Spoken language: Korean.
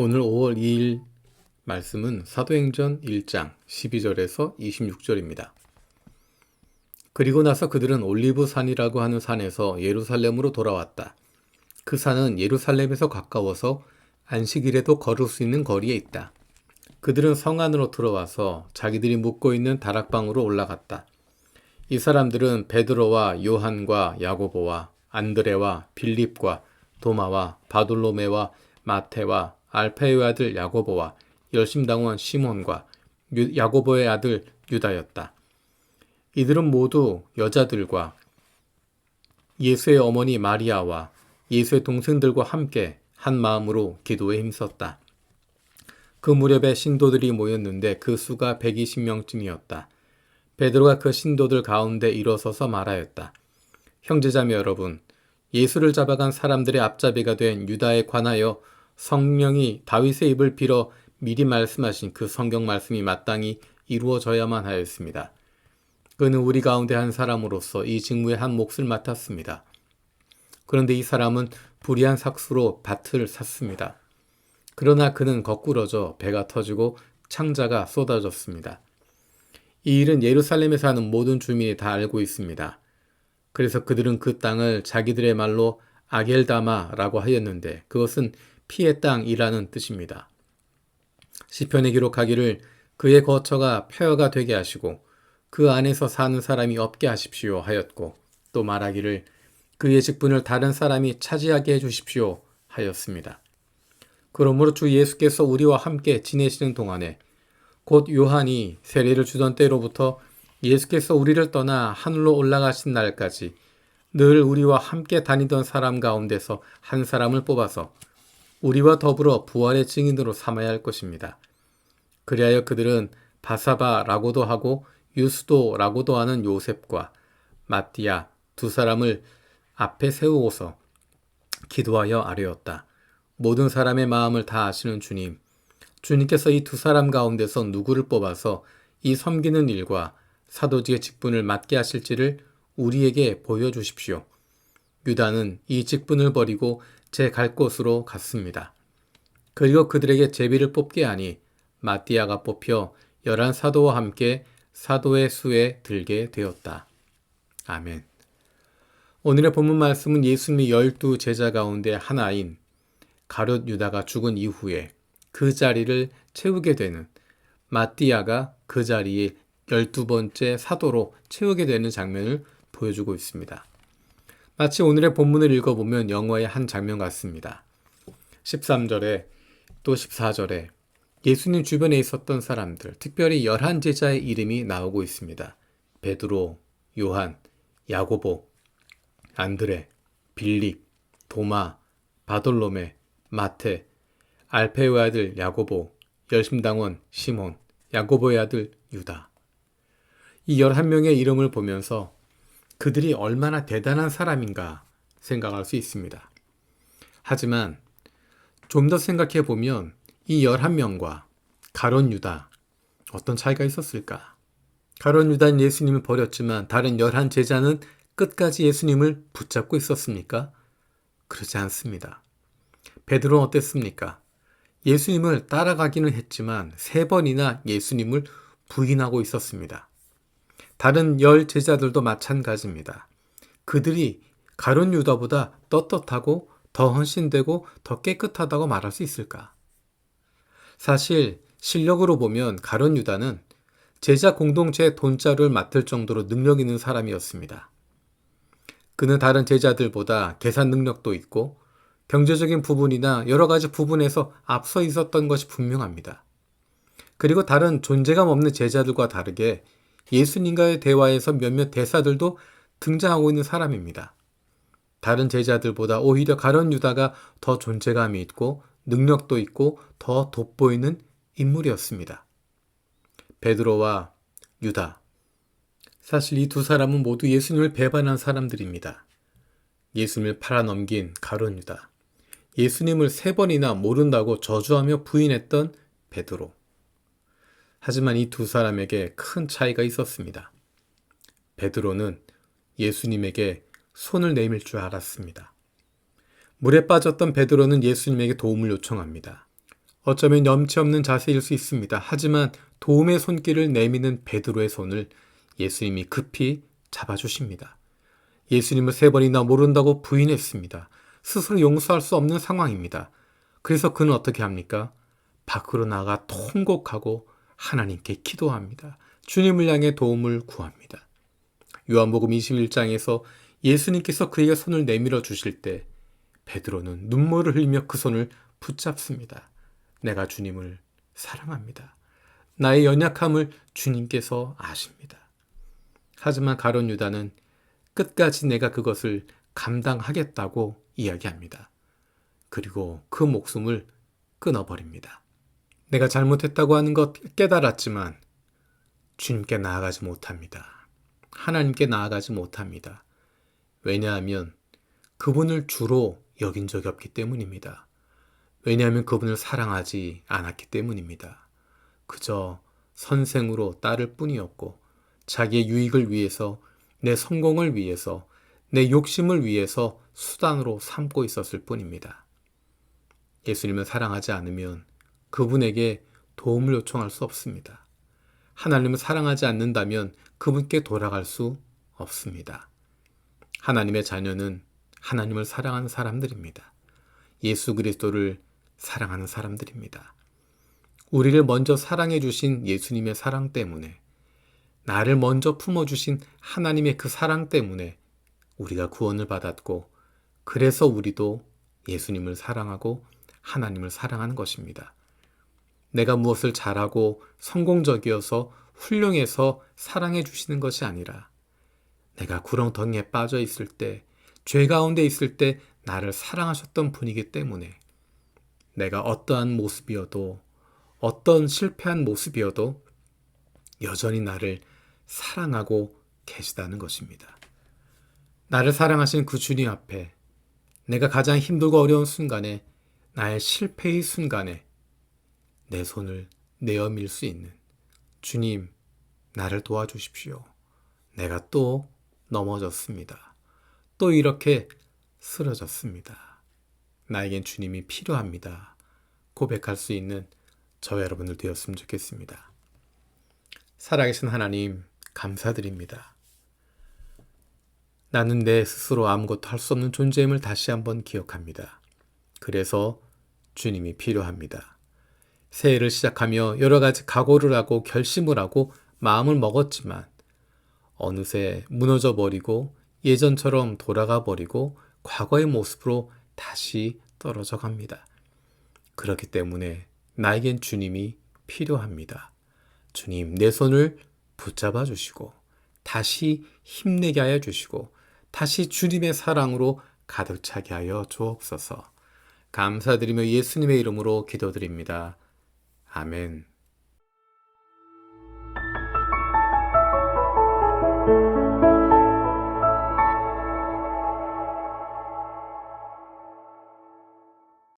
오늘 5월 2일 말씀은 사도행전 1장 12절에서 26절입니다. 그리고 나서 그들은 올리브 산이라고 하는 산에서 예루살렘으로 돌아왔다. 그 산은 예루살렘에서 가까워서 안식일에도 걸을 수 있는 거리에 있다. 그들은 성 안으로 들어와서 자기들이 묵고 있는 다락방으로 올라갔다. 이 사람들은 베드로와 요한과 야고보와 안드레와 빌립과 도마와 바돌로메와 마테와 알페의 아들 야고보와 열심당원 시몬과 유- 야고보의 아들 유다였다. 이들은 모두 여자들과 예수의 어머니 마리아와 예수의 동생들과 함께 한 마음으로 기도에 힘썼다. 그 무렵에 신도들이 모였는데 그 수가 120명쯤이었다. 베드로가 그 신도들 가운데 일어서서 말하였다. 형제자매 여러분, 예수를 잡아간 사람들의 앞잡이가 된 유다에 관하여 성령이 다윗의 입을 빌어 미리 말씀하신 그 성경 말씀이 마땅히 이루어져야만 하였습니다. 그는 우리 가운데 한 사람으로서 이 직무의 한 몫을 맡았습니다. 그런데 이 사람은 불의한 삭수로 밭을 샀습니다. 그러나 그는 거꾸러져 배가 터지고 창자가 쏟아졌습니다. 이 일은 예루살렘에 사는 모든 주민이 다 알고 있습니다. 그래서 그들은 그 땅을 자기들의 말로 아겔다마라고 하였는데 그것은 피의 땅이라는 뜻입니다. 시편에 기록하기를 그의 거처가 폐허가 되게 하시고 그 안에서 사는 사람이 없게 하십시오 하였고 또 말하기를 그의 직분을 다른 사람이 차지하게 해 주십시오 하였습니다. 그러므로 주 예수께서 우리와 함께 지내시는 동안에 곧 요한이 세례를 주던 때로부터 예수께서 우리를 떠나 하늘로 올라가신 날까지 늘 우리와 함께 다니던 사람 가운데서 한 사람을 뽑아서 우리와 더불어 부활의 증인으로 삼아야 할 것입니다. 그리하여 그들은 바사바라고도 하고 유스도라고도 하는 요셉과 마띠아 두 사람을 앞에 세우고서 기도하여 아뢰었다. 모든 사람의 마음을 다 아시는 주님, 주님께서 이 두 사람 가운데서 누구를 뽑아서 이 섬기는 일과 사도직의 직분을 맡게 하실지를 우리에게 보여주십시오. 유다는 이 직분을 버리고 제 갈 곳으로 갔습니다. 그리고 그들에게 제비를 뽑게 하니 마띠아가 뽑혀 열한 사도와 함께 사도의 수에 들게 되었다. 아멘. 오늘의 본문 말씀은 예수님의 열두 제자 가운데 하나인 가룟 유다가 죽은 이후에 그 자리를 채우게 되는 마띠아가 그 자리에 열두 번째 사도로 채우게 되는 장면을 보여주고 있습니다. 마치 오늘의 본문을 읽어보면 영화의 한 장면 같습니다. 13절에 또 14절에 예수님 주변에 있었던 사람들, 특별히 열한 제자의 이름이 나오고 있습니다. 베드로, 요한, 야고보, 안드레, 빌립, 도마, 바돌로메, 마테, 알페의 아들 야고보, 열심당원 시몬, 야고보의 아들 유다. 이 11명의 이름을 보면서 그들이 얼마나 대단한 사람인가 생각할 수 있습니다. 하지만 좀 더 생각해 보면 이 11명과 가론 유다 어떤 차이가 있었을까? 가론 유다는 예수님을 버렸지만 다른 11 제자는 끝까지 예수님을 붙잡고 있었습니까? 그렇지 않습니다. 베드로는 어땠습니까? 예수님을 따라가기는 했지만 세 번이나 예수님을 부인하고 있었습니다. 다른 열 제자들도 마찬가지입니다. 그들이 가론 유다보다 떳떳하고 더 헌신되고 더 깨끗하다고 말할 수 있을까? 사실 실력으로 보면 가론 유다는 제자 공동체의 돈자루를 맡을 정도로 능력 있는 사람이었습니다. 그는 다른 제자들보다 계산 능력도 있고 경제적인 부분이나 여러 가지 부분에서 앞서 있었던 것이 분명합니다. 그리고 다른 존재감 없는 제자들과 다르게 예수님과의 대화에서 몇몇 대사들도 등장하고 있는 사람입니다. 다른 제자들보다 오히려 가론 유다가 더 존재감이 있고 능력도 있고 더 돋보이는 인물이었습니다. 베드로와 유다. 사실 이 두 사람은 모두 예수님을 배반한 사람들입니다. 예수님을 팔아넘긴 가론 유다. 예수님을 세 번이나 모른다고 저주하며 부인했던 베드로. 하지만 이 두 사람에게 큰 차이가 있었습니다. 베드로는 예수님에게 손을 내밀 줄 알았습니다. 물에 빠졌던 베드로는 예수님에게 도움을 요청합니다. 어쩌면 염치 없는 자세일 수 있습니다. 하지만 도움의 손길을 내미는 베드로의 손을 예수님이 급히 잡아주십니다. 예수님을 세 번이나 모른다고 부인했습니다. 스스로 용서할 수 없는 상황입니다. 그래서 그는 어떻게 합니까? 밖으로 나가 통곡하고 하나님께 기도합니다. 주님을 향해 도움을 구합니다. 요한복음 21장에서 예수님께서 그에게 손을 내밀어 주실 때 베드로는 눈물을 흘리며 그 손을 붙잡습니다. 내가 주님을 사랑합니다. 나의 연약함을 주님께서 아십니다. 하지만 가론 유다는 끝까지 내가 그것을 감당하겠다고 이야기합니다. 그리고 그 목숨을 끊어버립니다. 내가 잘못했다고 하는 것 깨달았지만 주님께 나아가지 못합니다. 하나님께 나아가지 못합니다. 왜냐하면 그분을 주로 여긴 적이 없기 때문입니다. 왜냐하면 그분을 사랑하지 않았기 때문입니다. 그저 선생으로 따를 뿐이었고 자기의 유익을 위해서 내 성공을 위해서 내 욕심을 위해서 수단으로 삼고 있었을 뿐입니다. 예수님을 사랑하지 않으면 그분에게 도움을 요청할 수 없습니다. 하나님을 사랑하지 않는다면 그분께 돌아갈 수 없습니다. 하나님의 자녀는 하나님을 사랑하는 사람들입니다. 예수 그리스도를 사랑하는 사람들입니다. 우리를 먼저 사랑해 주신 예수님의 사랑 때문에 나를 먼저 품어 주신 하나님의 그 사랑 때문에 우리가 구원을 받았고 그래서 우리도 예수님을 사랑하고 하나님을 사랑하는 것입니다. 내가 무엇을 잘하고 성공적이어서 훌륭해서 사랑해 주시는 것이 아니라 내가 구렁텅이에 빠져 있을 때, 죄 가운데 있을 때 나를 사랑하셨던 분이기 때문에 내가 어떠한 모습이어도 어떤 실패한 모습이어도 여전히 나를 사랑하고 계시다는 것입니다. 나를 사랑하신 그 주님 앞에 내가 가장 힘들고 어려운 순간에 나의 실패의 순간에 내 손을 내어 밀 수 있는 주님, 나를 도와주십시오. 내가 또 넘어졌습니다. 또 이렇게 쓰러졌습니다. 나에겐 주님이 필요합니다. 고백할 수 있는 저 여러분들 되었으면 좋겠습니다. 살아계신 하나님, 감사드립니다. 나는 내 스스로 아무것도 할 수 없는 존재임을 다시 한번 기억합니다. 그래서 주님이 필요합니다. 새해를 시작하며 여러 가지 각오를 하고 결심을 하고 마음을 먹었지만 어느새 무너져 버리고 예전처럼 돌아가 버리고 과거의 모습으로 다시 떨어져 갑니다. 그렇기 때문에 나에겐 주님이 필요합니다. 주님, 내 손을 붙잡아 주시고 다시 힘내게 하여 주시고 다시 주님의 사랑으로 가득 차게 하여 주옵소서. 감사드리며 예수님의 이름으로 기도드립니다. 아멘.